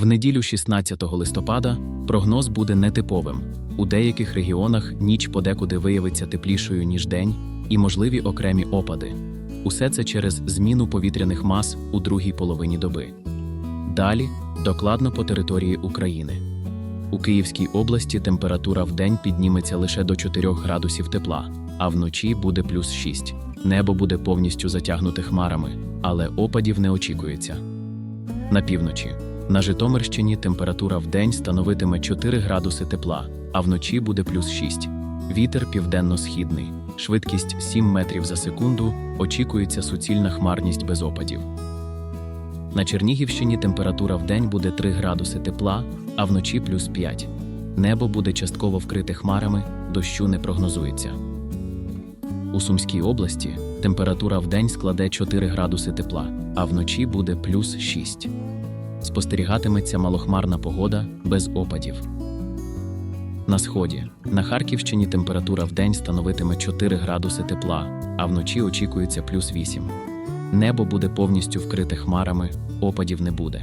В неділю 16 листопада прогноз буде нетиповим. У деяких регіонах ніч подекуди виявиться теплішою, ніж день, і можливі окремі опади. Усе це через зміну повітряних мас у другій половині доби. Далі докладно по території України. У Київській області температура в день підніметься лише до 4 градусів тепла, а вночі буде плюс 6. Небо буде повністю затягнуте хмарами, але опадів не очікується. На півночі. На Житомирщині температура в день становитиме 4 градуси тепла, а вночі буде плюс 6. Вітер південно-східний, швидкість 7 метрів за секунду, очікується суцільна хмарність без опадів. На Чернігівщині температура в день буде 3 градуси тепла, а вночі плюс 5. Небо буде частково вкрите хмарами, дощу не прогнозується. У Сумській області температура в день складе 4 градуси тепла, а вночі буде плюс 6. Спостерігатиметься малохмарна погода без опадів. На сході на Харківщині температура в день становитиме 4 градуси тепла, а вночі очікується плюс 8. Небо буде повністю вкрите хмарами, опадів не буде.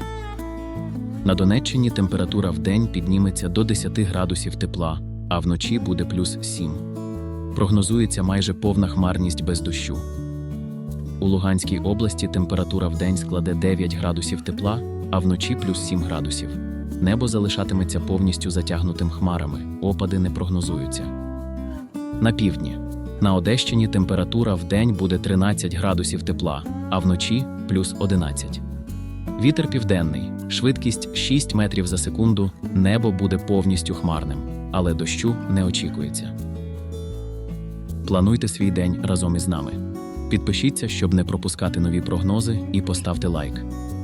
На Донеччині температура в день підніметься до 10 градусів тепла, а вночі буде плюс 7. Прогнозується майже повна хмарність без дощу. У Луганській області температура в день складе 9 градусів тепла, а вночі плюс 7 градусів. Небо залишатиметься повністю затягнутим хмарами, опади не прогнозуються. На півдні. На Одещині температура в день буде 13 градусів тепла, а вночі плюс 11. Вітер південний, швидкість 6 метрів за секунду, небо буде повністю хмарним, але дощу не очікується. Плануйте свій день разом із нами. Підпишіться, щоб не пропускати нові прогнози, і поставте лайк.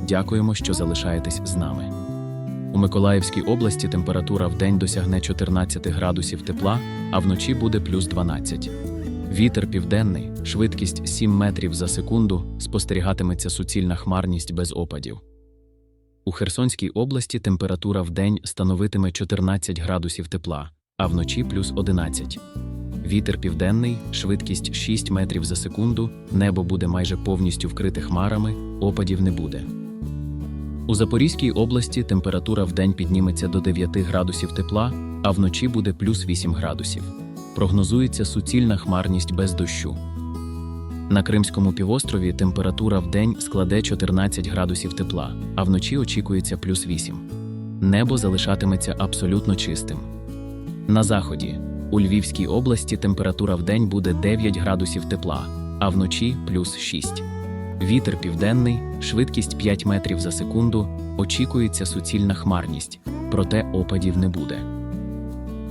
Дякуємо, що залишаєтесь з нами. У Миколаївській області температура в день досягне 14 градусів тепла, а вночі буде плюс 12. Вітер південний, швидкість 7 метрів за секунду, спостерігатиметься суцільна хмарність без опадів. У Херсонській області температура в день становитиме 14 градусів тепла, а вночі плюс 11. Вітер південний, швидкість 6 метрів за секунду, небо буде майже повністю вкрите хмарами, опадів не буде. У Запорізькій області температура в день підніметься до 9 градусів тепла, а вночі буде плюс 8 градусів. Прогнозується суцільна хмарність без дощу. На Кримському півострові температура в день складе 14 градусів тепла, а вночі очікується плюс 8. Небо залишатиметься абсолютно чистим. На заході у Львівській області температура в день буде 9 градусів тепла, а вночі плюс 6. Вітер південний, швидкість 5 метрів за секунду, очікується суцільна хмарність, проте опадів не буде.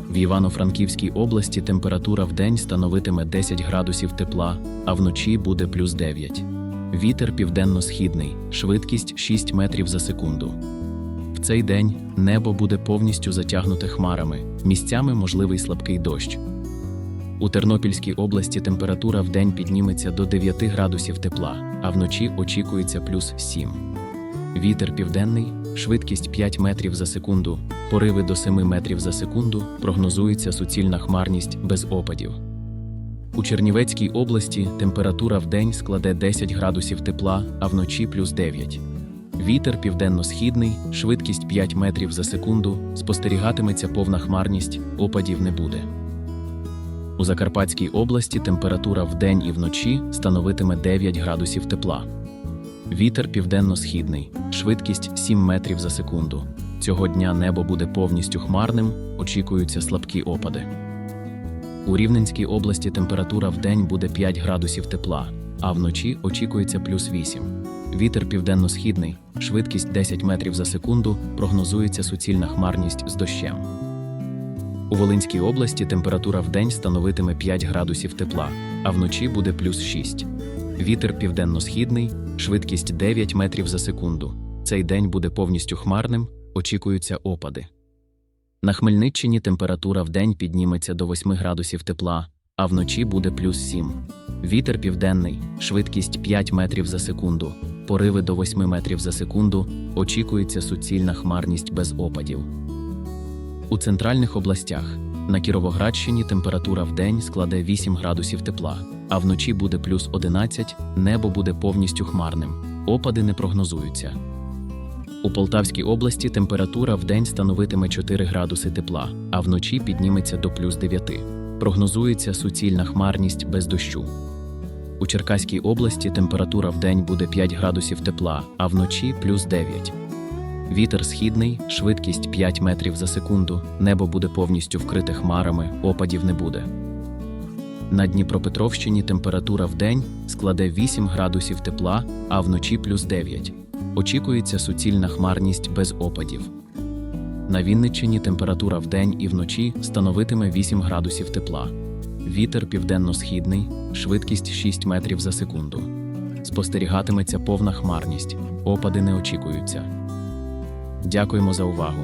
В Івано-Франківській області температура в день становитиме 10 градусів тепла, а вночі буде плюс 9. Вітер південно-східний, швидкість 6 метрів за секунду. В цей день небо буде повністю затягнуте хмарами, місцями можливий слабкий дощ. У Тернопільській області температура в день підніметься до 9 градусів тепла, а вночі очікується плюс 7. Вітер південний, швидкість 5 метрів за секунду, пориви до 7 метрів за секунду, прогнозується суцільна хмарність без опадів. У Чернівецькій області температура в день складе 10 градусів тепла, а вночі плюс 9. Вітер південно-східний, швидкість 5 метрів за секунду, спостерігатиметься повна хмарність, опадів не буде. У Закарпатській області температура вдень і вночі становитиме 9 градусів тепла. Вітер південно-східний, швидкість 7 метрів за секунду. Цього дня небо буде повністю хмарним, очікуються слабкі опади. У Рівненській області температура вдень буде 5 градусів тепла, а вночі очікується плюс 8. Вітер південно-східний, швидкість 10 метрів за секунду, прогнозується суцільна хмарність з дощем. У Волинській області температура вдень становитиме 5 градусів тепла, а вночі буде плюс 6. Вітер південно-східний, швидкість 9 метрів за секунду. Цей день буде повністю хмарним, очікуються опади. На Хмельниччині температура вдень підніметься до 8 градусів тепла, а вночі буде плюс 7. Вітер південний, швидкість 5 метрів за секунду, пориви до 8 метрів за секунду, очікується суцільна хмарність без опадів. У центральних областях на Кіровоградщині температура вдень складе 8 градусів тепла, а вночі буде плюс 11, небо буде повністю хмарним, опади не прогнозуються. У Полтавській області температура в день становитиме 4 градуси тепла, а вночі підніметься до плюс 9. Прогнозується суцільна хмарність без дощу. У Черкаській області температура в день буде 5 градусів тепла, а вночі плюс 9. Вітер східний, швидкість 5 метрів за секунду, небо буде повністю вкрите хмарами, опадів не буде. На Дніпропетровщині температура в день складе 8 градусів тепла, а вночі плюс 9. Очікується суцільна хмарність без опадів. На Вінниччині температура в день і вночі становитиме 8 градусів тепла. Вітер південно-східний, швидкість 6 метрів за секунду. Спостерігатиметься повна хмарність, опади не очікуються. Дякуємо за увагу.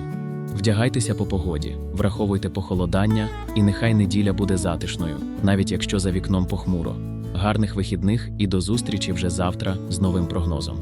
Вдягайтеся по погоді, враховуйте похолодання, і нехай неділя буде затишною, навіть якщо за вікном похмуро. Гарних вихідних і до зустрічі вже завтра з новим прогнозом.